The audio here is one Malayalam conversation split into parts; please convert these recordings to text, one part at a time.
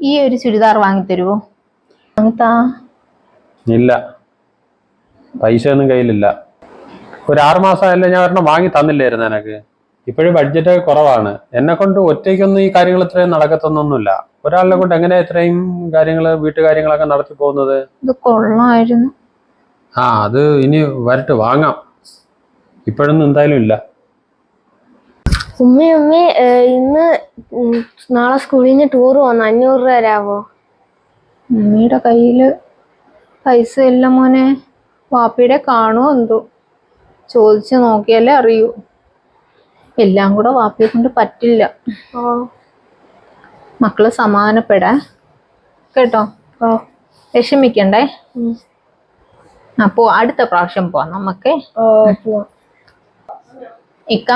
ഈ ഒരു ചുരിദാർ വാങ്ങിത്തരുവോ വാങ്ങിത്താ ഇല്ല. പൈസ ഒന്നും കയ്യിലില്ല. ഒരു ആറ് മാസമായല്ലേ ഞാൻ ഒരെണ്ണം വാങ്ങി തന്നില്ലായിരുന്നു എനക്ക്. ഇപ്പോഴും ബഡ്ജറ്റ് കുറവാണ്. എന്നെ കൊണ്ട് ഒറ്റയ്ക്കൊന്നും ഈ കാര്യങ്ങൾ ഇത്രയും നടക്കത്തൊന്നൊന്നുമില്ല. ഒരാളിനെ കൊണ്ട് എങ്ങനെ ഇത്രയും കാര്യങ്ങൾ വീട്ടുകാര്യങ്ങളൊക്കെ നടത്തി പോകുന്നത്? ഇത് കൊള്ളായിരുന്നു. ആ അത് ഇനി വരട്ട് വാങ്ങാം. ഇപ്പോഴൊന്നും എന്തായാലും ഇല്ല. ഉമ്മി ഉമ്മി ഇന്ന് നാളെ സ്കൂളിൽ നിന്ന് ടൂർ പോന്നു. അഞ്ഞൂറ് രൂപ തരാവോ ഉമ്മയുടെ കയ്യിൽ പൈസ ഇല്ല മോനെ. വാപ്പിയുടെ കാണുമോ എന്തോ? ചോദിച്ചു നോക്കിയാലേ അറിയൂ. എല്ലാം കൂടെ വാപ്പിയെ കൊണ്ട് പറ്റില്ല. മക്കൾ സമാധാനപ്പെടാ. കേട്ടോ? വിഷമിക്കണ്ടേ? അപ്പോ അടുത്ത പ്രാവശ്യം പോവാം നമുക്ക്. ഇക്ക?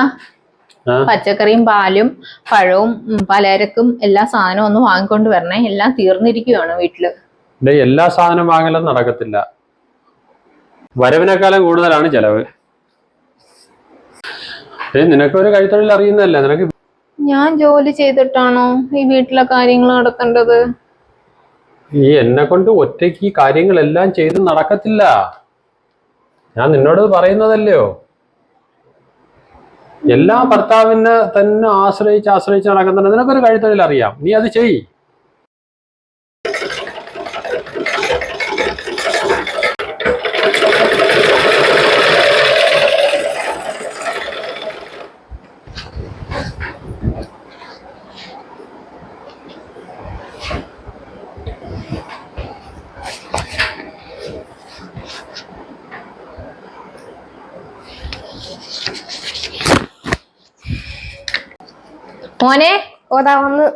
പച്ചക്കറിയും പാലും പഴവും പലരക്കും പലചരക്കും എല്ലാ സാധനവും ഒന്ന് വാങ്ങിക്കൊണ്ട് വരണേ. എല്ലാം തീർന്നിരിക്കുവാണ് വീട്ടിൽ. എല്ലാ സാധനവും വാങ്ങലും നടക്കത്തില്ല. വരവിനേക്കാളും കൂടുതലാണ് ചെലവ്. നിനക്കൊരു കൈത്തൊഴിൽ അറിയുന്നതല്ലേ? നിനക്ക് ഞാൻ ജോലി ചെയ്തിട്ടാണോ ഈ വീട്ടിലെ കാര്യങ്ങൾ നടത്തേണ്ടത്? ഈ എന്നെ കൊണ്ട് ഒറ്റയ്ക്ക് ഈ കാര്യങ്ങളെല്ലാം ചെയ്ത് നടക്കത്തില്ല. ഞാൻ നിന്നോട് പറയുന്നതല്ലയോ? എല്ലാ ഭർത്താവിനെ തന്നെ ആശ്രയിച്ച് ആശ്രയിച്ച് നടക്കുന്നുണ്ട് നിനക്കൊരു കഴുത്തലിൽ അറിയാം. നീ അത് ചെയ് മോനെ? ഓതാ ഒന്ന്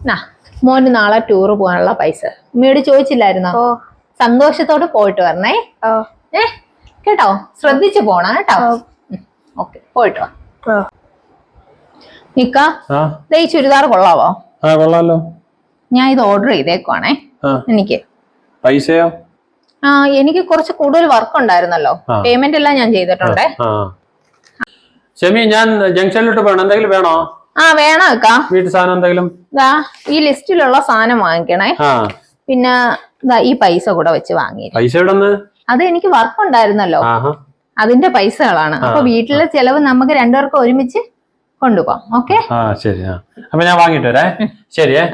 നാ മോന് നാളെ ടൂർ പോകാനുള്ള പൈസ. ഉമ്മയോട് ചോദിച്ചില്ലായിരുന്നോ? ഓ. സന്തോഷത്തോടെ പോയിട്ട് വരണേ. ഓ. ഏ കേട്ടോ? ശ്രദ്ധിച്ചു പോണം കേട്ടോ. ഓക്കെ പോയിട്ട് വാ. നിക്ക ദേ ഈ ചുരിദാർ കൊള്ളാവോ? ആ കൊള്ളാലോ. ഞാൻ ഇത് ഓർഡർ ചെയ്തേക്കുവാണേ. ആ. എനിക്ക്. പൈസയോ? ആ എനിക്ക് കുറച്ച് കൂടുതൽ വർക്ക് ഉണ്ടായിരുന്നല്ലോ. പേയ്മെന്റ് എല്ലാം ഞാൻ ചെയ്തിട്ടുണ്ടേ. ഷെമി ഞാൻ ജംഗ്ഷനിലോട്ട് പോകണം എന്തെങ്കിലും വേണോ? ആ വേണം അക്കാ. വീട്ടു സാധനം എന്തെങ്കിലും ഈ ലിസ്റ്റിലുള്ള സാധനം വാങ്ങിക്കണേ. പിന്നെ ഈ പൈസ കൂടെ വെച്ച് വാങ്ങി പൈസ അത് എനിക്ക് വർക്ക് ഉണ്ടായിരുന്നല്ലോ. അതിന്റെ പൈസകളാണ്. അപ്പൊ വീട്ടിലെ ചെലവ് നമുക്ക് രണ്ടുപേർക്കും ഒരുമിച്ച് കൊണ്ടുപോകാം. ഓക്കെ? ശരി അപ്പൊ ഞാൻ വാങ്ങിട്ട് വരേ ശരിയേ